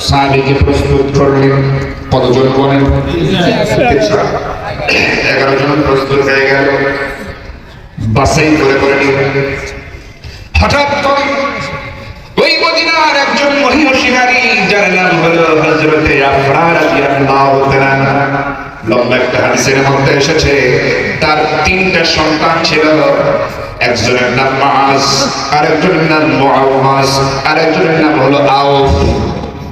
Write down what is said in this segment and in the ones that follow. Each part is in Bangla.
সাহাবিকে প্রস্তুত করলেন, কতজন বলেন? এগারো জন প্রস্তুত হয়ে গেল। বাসাই করে করে হঠাৎ করে এসেছে, তার তিনটা সন্তান ছিল। একজনের নাম মাস আরেকজনের নাম আরেকজনের নাম হলো আউফ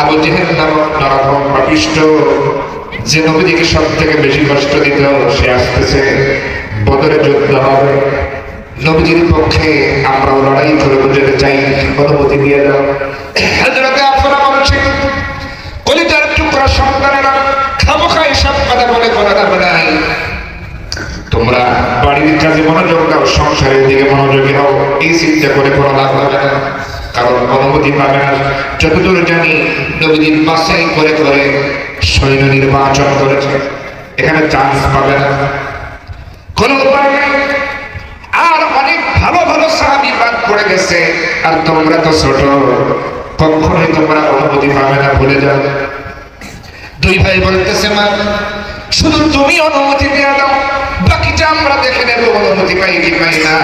আবু জেহেল নামক নরকম পাপিষ্ট যে নবীজিকে সব থেকে বেশি কষ্ট দিত, সে আসতেছে, বদরে যুদ্ধ হবে। নবীজির পক্ষে আমরাও লড়াই করে বুঝতে চাই, অনুমতি দিয়ে দাও। বাড়ির কাজে মনোযোগ দাও, সংসারের দিকে মনোযোগী হও, এই চিন্তা করে কোনো লাভ হবে না। কারণ অনুমতি পাবে না যতদূর জানি নবীদিন বাসাই করে করে সৈন্য নির্বাচন করেছে। এখানে চান্স পাবে না। কোনো উপায় নেই। আর অনেক ভালো ভালো সাহাবি বাদ পড়ে গেছে। আর তোমরা তো ছোট। কখনোই তোমরা অনুমতি পাবে না ভুলে যাও। দুই ভাই বলতেছে, মা, শুধু তুমি অনুমতি দিয়ে দাও, বাকিটা আমরা দেখে নেব অনুমতি পাই কি পাই না।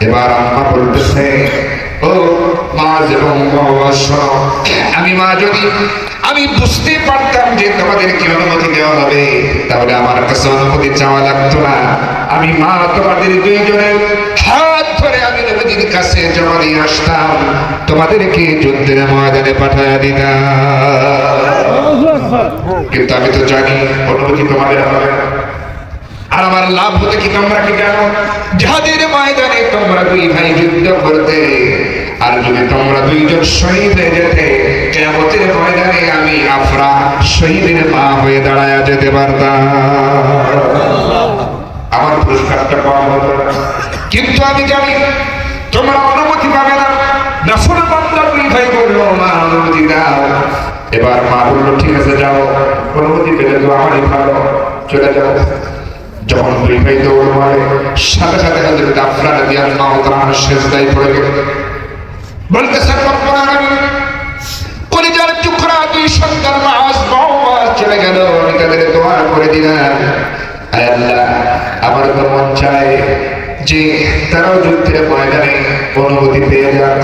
এবার আম্মা বলতেছে, ও মা এবং আমি মা যদি, আমি বুঝতে পারতাম যে তোমাদের কি অনুমতি দেওয়া হবে, তাহলে আমার কাছে অনুমতি চাওয়া লাগতো না। আমি মা তোমাদের দুইজনের হাত ধরে আমি নবীদের কাছে জমা দিয়ে আসতাম, তোমাদেরকে যুদ্ধের ময়দানে পাঠায় দিতাম। কিন্তু আমি তো জানি অনুমতি তোমাদের হবে আর আমার লাভ হতে কি তোমরা কি জানো? যাদের ময়দানে তোমরা দুই ভাই যুদ্ধ করতে। আর যদি তোমরা দুইজন শহীদ হয়ে যেতে। কেমতের ময়দানে আমি আফরা শহীদের মা হয়ে দাঁড়ায় যেতে পারতাম। আমার পুরস্কারটা কম হতো কিন্তু আমি জানি, তোমরা অনুমতি পাবে না। দুই ভাই মা, অনুমতি দাও। এবার মা বলল, ঠিক আছে, যাও। অনুমতি পেলে তো আমারই ভালো। চলে যাও। যখন দুই ভাই দৌড় মারে, সাথে সাথে হাজরত আফরান রাদিয়াল্লাহু তাআলা সেজদায় পড়ে টুকরা দুই সন্তান মাস চলে গেল। আমি তাদের দোয়া করে দিলাম। আল্লাহ, আমার তো মন চায় যে তারাও যুদ্ধের ময়দানে অনুমতি পেয়ে যাক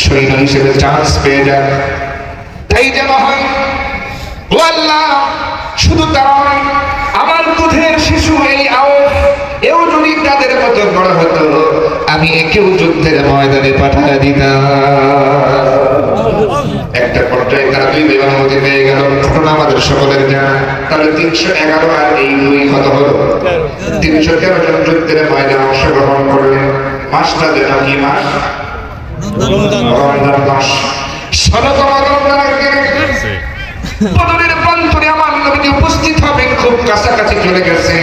সৈন্য হিসেবে চান্স পেয়ে যাক। তাই যেন হয় আল্লাহ, শুধু তারা আমার দুধের শিশু এই আও এও যদি তাদের মতো বড় হতো। আমি একেও যুদ্ধের ময়দানে পাঠায় দিতাম। একটা পর্যায়ে তারা দুই বেগান মধ্যে পেয়ে গেল। ঘটনা আমাদের সকলের জানা। তাহলে তিনশো এগারো আর এই দুই কত হলো। তিনশো তেরো জন যুদ্ধের ময়দানে অংশগ্রহণ করলেন। মাসটা যেন কি মাস? রমজান মাস। ষোলতম রমজানের বদরের প্রান্তরে আমার নবীজি উপস্থিত হবেন। খুব কাছাকাছি চলে গেছে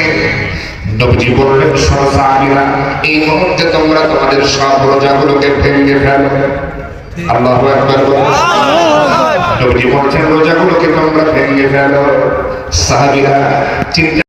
নবীজি বললেন সহসাহাবীরা এই মুহূর্তে তোমরা তোমাদের সব রোজাগুলোকে ভেঙে ফেলো। আল্লাহ নবীজি বলছেন রোজাগুলোকে তোমরা ভেঙে ফেলো। সাহাবীরা চিন্তা